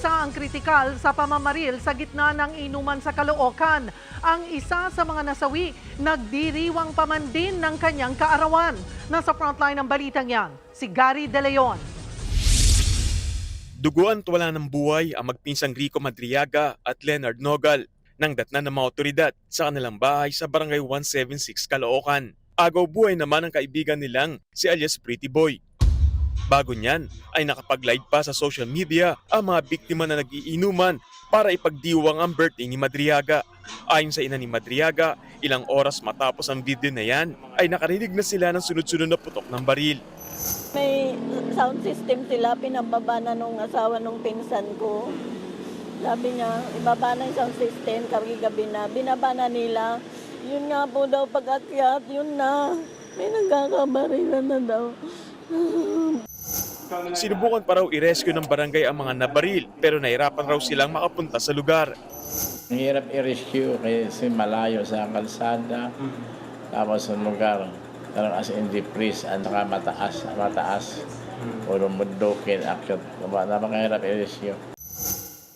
Isa ang kritikal sa pamamaril sa gitna ng inuman sa Caloocan. Ang isa sa mga nasawi, nagdiriwang pa man din ng kanyang kaarawan. Nasa frontline ng balitang yan, si Gary De Leon. Duguan wala ng buhay ang magpinsang Rico Madriaga at Leonard Nogal nang datna ng mga otoridad sa kanilang bahay sa Barangay 176 Caloocan. Agaw buhay naman ang kaibigan nilang si alias Pretty Boy. Bago niyan ay nakapag-live pa sa social media ang mga biktima na nagiinuman para ipagdiwang ang birthday ni Madriaga. Ayon sa ina ni Madriaga, ilang oras matapos ang video na yan ay nakarinig na sila ng sunod-sunod na putok ng baril. May sound system sila, pinababa na nung asawa nung pinsan ko. Sabi niya, ibaba na yung sound system, gabi na. Binaba na nila. Yun nga po daw pag-akyat, yun na. May nagkakabarilan na daw. Sinubukan pa raw i-rescue ng barangay ang mga nabaril pero nahirapan raw silang makapunta sa lugar. Hirap i-rescue kasi malayo sa kalsada. Tapos sa lugar, parang as in freeze, ang naka mataas, mataas. Puro mundukin, akyat. Napakahirap i-rescue.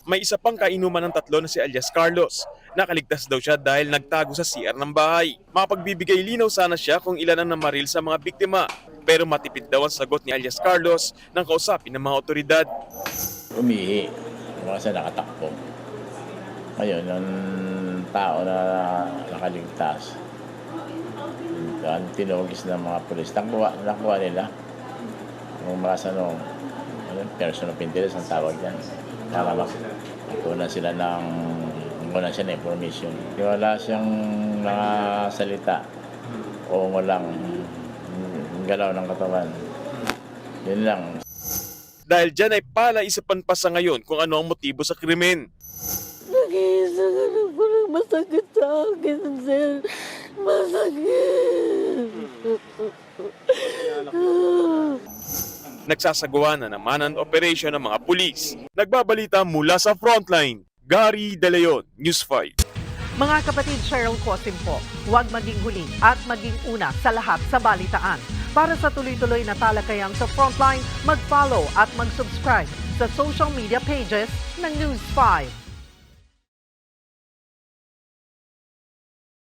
May isa pang kainuman ng tatlo na si alias Carlos. Nakaligtas daw siya dahil nagtago sa CR ng bahay. Mapagbibigay linaw sana siya kung ilan ang namaril sa mga biktima. Pero matipid daw ang sagot ni alias Carlos nang kausapin ng mga otoridad. Umihi. Kasi nakatakbo. Ngayon, yung tao na nakaligtas, ang tinugis ng mga pulis, nakuha, nakuha nila. Yung mga sanong, ano, person of interest ang tawag yan. Para magkunan sila ng kunan siya ng information. Wala siyang mga salita o walang galaw ng katawan. Yun lang. Dahil dyan ay pala isapan pa sa ngayon kung ano ang motibo sa krimen. Nag-iisa ka lang ko lang masakit sa akin, sir. Masakit. Nagsasagawa na naman ang operasyon ng mga pulis. Nagbabalita mula sa frontline. Gary De Leon, News 5. Mga kapatid Cheryl Cosim po, huwag maging huli at maging una sa lahat sa balitaan. Para sa tuloy-tuloy na talakayan sa Frontline, mag-follow at mag-subscribe sa social media pages ng News 5.